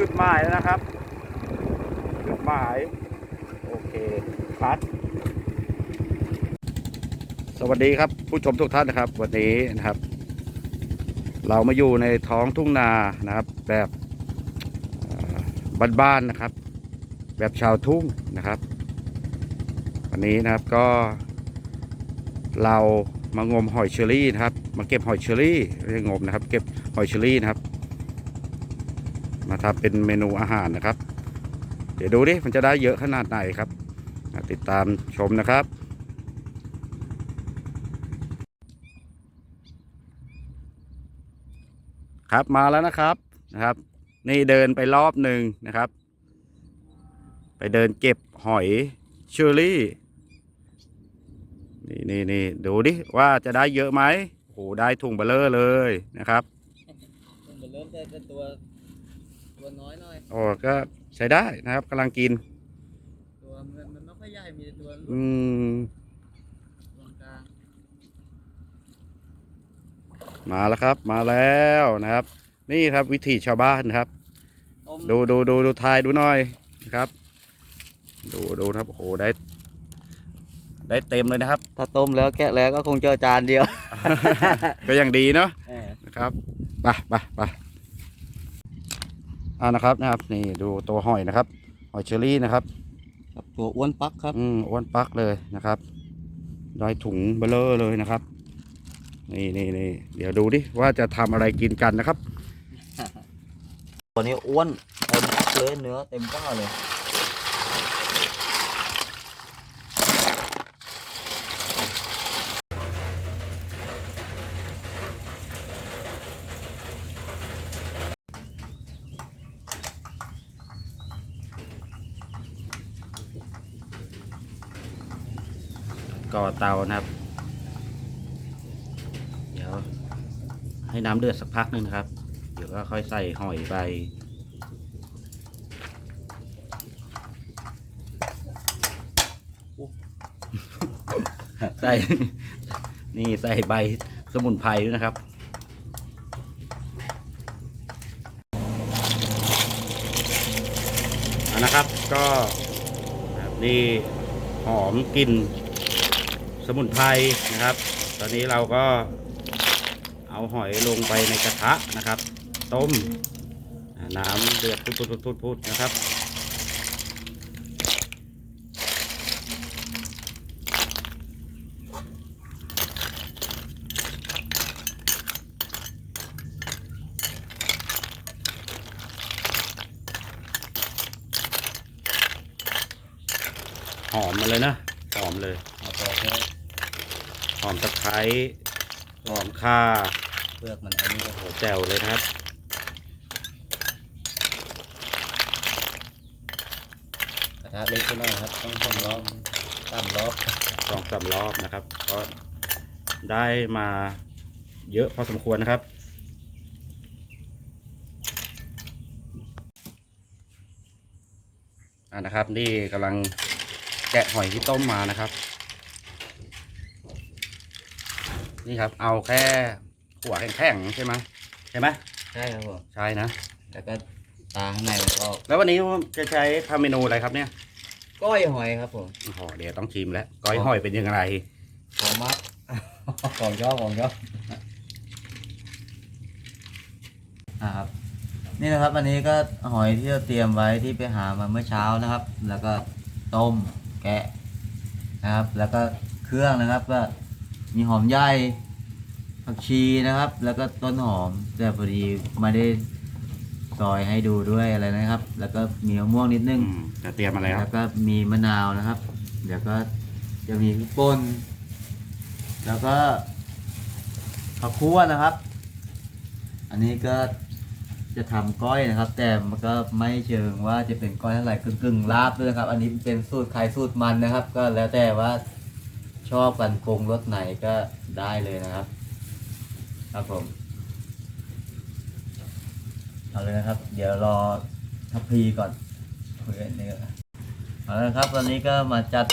จุดหมายแล้วนะครับ จุดหมาย โอเคคัดสวัสดีครับ ผู้ชมทุกท่านนะครับ วันนี้นะครับ เรามาอยู่ในท้องทุ่งนานะครับ แบบบ้านๆนะครับ แบบชาวทุ่งนะครับ วันนี้นะครับก็เรามางมหอยเชอรี่นะครับ มาเก็บหอยเชอรี่ไม่ใช่งมนะครับ เก็บหอยเชอรี่นะครับ มาทำเป็นเมนูอาหารนะครับ เดี๋ยวดูดิมันจะได้เยอะขนาดไหนครับ ติดตามชมนะครับครับมาแล้วนะครับนะครับ นี่เดินไปรอบหนึ่งนะครับ ไปเดินเก็บหอยเชอรี่นี่นี่นี่ดูดิว่าจะได้เยอะไหมโอ้โหได้ถุงเบลเลอร์เลยนะครับมันเริ่มแต่เป็นตัวตัว น้อยหน่อยโอ้ก็ใช้ได้นะครับกำลังกิน ตัวมันมันไม่ค่อยใหญ่มีแต่ตัวอืมตรงกลางมาแล้วครับ มาแล้วนะครับ นี่ครับวิถีชาวบ้านครับต้มดูดูดูดูทายดูหน่อยนะครับ ดูดูนะครับโอ้โหได้ ได้เต็มเลยนะครับ ถ้าต้มแล้วแกะแล้วก็คงเจอจานเดียวก็ยังดีเนาะเออนะครับไปไปไป อ่านะครับนะครับ นี่ดูตัวหอยนะครับ หอยเชอรี่นะครับครับตัวอ้วนปักครับ อืมอ้วนปักเลยนะครับได้ถุงเบลเลอร์เลยนะครับ นี่นี่นี่เดี๋ยวดูดิว่าจะทำอะไรกินกันนะครับ ตัวนี้อ้วนเต็มปักเลยเนื้อเต็มก้าเลย ก่อเตานะครับ เดี๋ยวให้น้ำเดือดสักพักหนึงนะครับ เดี๋ยวก็ค่อยใส่หอยไปใส่ นี่ใส่ใบสมุนไพรด้วยนะครับเอานะครับก็นะครับนี่หอมกลิ่น สมุนไพรนะครับ ตอนนี้เราก็เอาหอยลงไปในกระทะนะครับ ต้มน้ำเดือดพุดๆๆๆนะครับหอมมาเลยนะ หอมเลยเอาตัวเพื่อหอมตะไคร้หอมข่าเปลือกมันอันนี้ก็โอ้แจ่วเลยนะครับ กระทะเล็กก็ได้ครับต้องสองรอบสามรอบสองสามรอบนะครับก็ได้มาเยอะพอสมควรนะครับ อ่านะครับ นี่กำลังแกะหอยที่ต้มมานะครับ นี่ครับ เอาแค่หัวแข็งๆใช่ไหมใช่ไหมใช่ครับผมใช่นะ แล้วก็ตาข้างในมันออกแล้ววันนี้จะใช้ทำเมนูอะไรครับเนี่ย ก้อยหอยครับผมโอ้โหเดี๋ยวต้องชิมแล้วก้อยหอยเป็นยังไงของมักของชอบของชอบอ่าครับนี่นะครับอันนี้ก็หอยที่เราเตรียมไว้ที่ไปหามาเมื่อเช้านะครับ แล้วก็ต้มแกะนะครับ แล้วก็เครื่องนะครับก็ มีหอมใหญ่ผักชีนะครับ แล้วก็ต้นหอม แต่พอดีไม่ได้ซอยให้ดูด้วยอะไรนะครับ แล้วก็มีมะม่วงนิดนึอืงมจะเตรียมอะไรคแล้รับวก็มีมะนาวนะครับ เดี๋ยวก็จะมีพริกป่นแล้วก็ข้าวคั่วนะครับ อันนี้ก็จะทำก้อยนะครับ แต่มันก็ไม่เชิงว่าจะเป็นก้อยเท่าไหร่กึ่งกึ่งๆลาบด้วยนะครับ อันนี้เป็นสูตรใครสูตรมันนะครับ ก็แล้วแต่ว่า ชอบกันปรุงรสไหนก็ได้เลยนะครับ ครับผมเอาเลยนะครับ เดี๋ยวรอทัพพีก่อนคุยกันนี่ก่อนเอาละครับ ตอนนี้ก็มาจัด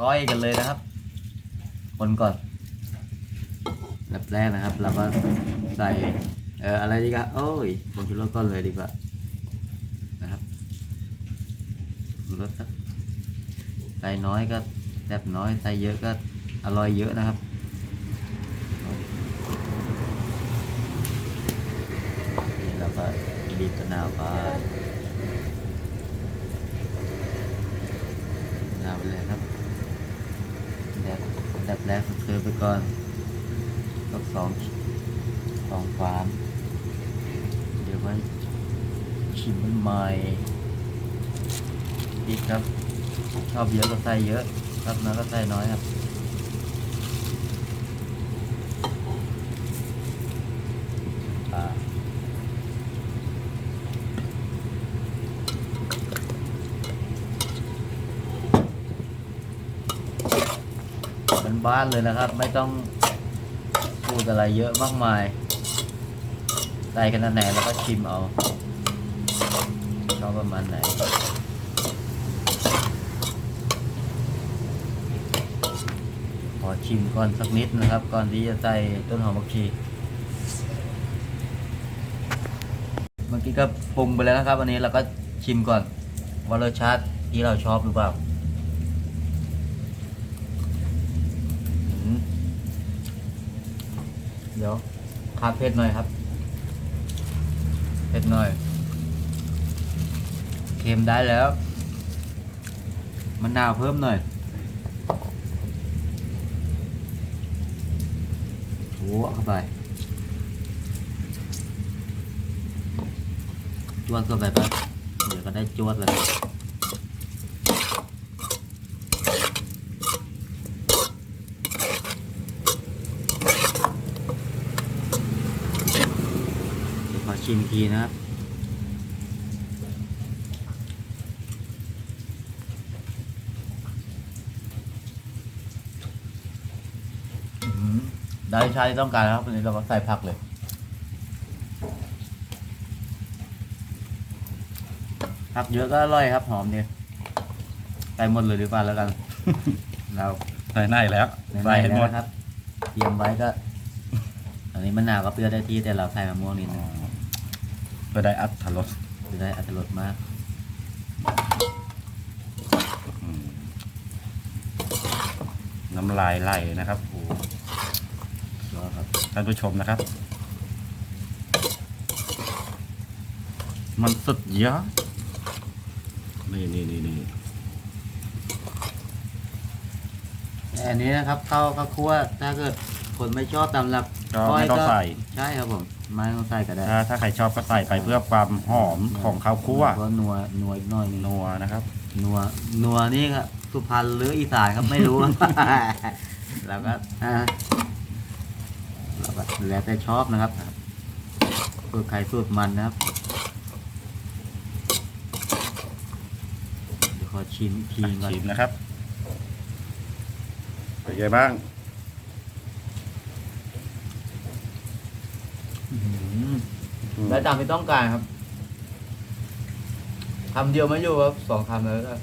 ก้อยกันเลยนะครับ คนก่อนแบบแรกนะครับ เราก็ใส่เอ่ออะไรดีครับโอ้ยผมชูรสก่อนเลยดีกว่านะครับรสครับใส่น้อยก็ แซ่บน้อยใส่เยอะก็อร่อยเยอะนะครับนี่เราก็บีบมะนาวไปมะนาวไปเลยครับแดบแดบแรกเติมไปก่อนก็สองสองฟามเดี๋ยวไว้ชิมมันใหม่อีกครับชอบเยอะก็ใส่เยอะ ชอบน้อยก็ใส่น้อยครับอ่าเป็นบ้านเลยนะครับ ไม่ต้องพูดอะไรเยอะมากมายใส่ขนาดไหนแล้วก็ชิมเอาชอบประมาณไหน อชิมก่อนสักนิดนะครับ ก่อนที่จะใส่ต้นหอมผักชีเมื่อกี้ก็ปรุงไปแล้วนะครับวันนี้เราก็ชิมก่อนว่ารสชาติที่เราชอบหรือเปล่าเดี๋ยวขาดเผ็ดหน่อยครับเผ็ดหน่อยเค็มได้แล้วมะนาวเพิ่มหน่อย หัวเข้าไปจวดเข้าไปปั๊บเดี๋ยวก็ได้จวดเลยขอชิมกทีนะครับ อได้ชาที่ต้องการแล้วครับวันนี้เราก็ใส่ผักเลยผักเยอะก็อร่อยครับ หอมดีใส่หมดเลยดีกว่าแล้วกันเราใส่ในแล้วในใส่ให้หมดนะครับเตรียมไว้ก็ อันนี้มะนาวก็เปรี้ยวได้ที่แต่เราใส่มะม่วงนิดนึงเพื่อได้อัตรสจะได้อรรถรสมากอืมน้ำลายไหลนะครับโอ้โหรอครับ ท่านผู้ชมนะครับ มันสุดยอดนี่นี่นี่นี่อันนี้นะครับข้าวข้าวคั่วถ้าเกิดคนไม่ชอบตำรับก็ไม่ต้องใส่ ใช่ครับผมไม่ต้องใส่ก็ได้ ถ้าถ้าใครชอบก็ใส่ไปเพื่อความหอมของข้าวคั่วก็นัวนัวอีกหน่อยหนึงนัวนะครับ นัวนัวนี่ครับสุพรรณหรืออีสานครับไม่รู้ แล้วก็อ่าแล้ว ก็แล้วแต่ชอบนะครับสูตรไข่สูตรมันนะครับเดี๋ยวขอชิมอีกทีก่อนชิมนะครับเป็นไงบ้างอื้อหือได้ตามที่ต้องการครับคำเดียวไม่อยู่ครับสองคำเลยก็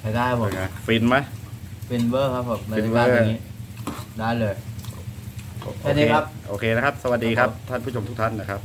ใช้ได้ครับผเป็นมไงฟินไหม เป็นเวอร์ครับผมในเป็นรายเวอร์การอย่างนี้ได้เลยโอแค่นี้ครับ โอเคนะครับ สวัสดีครับ ท่านผู้ชมทุกท่านนะครับ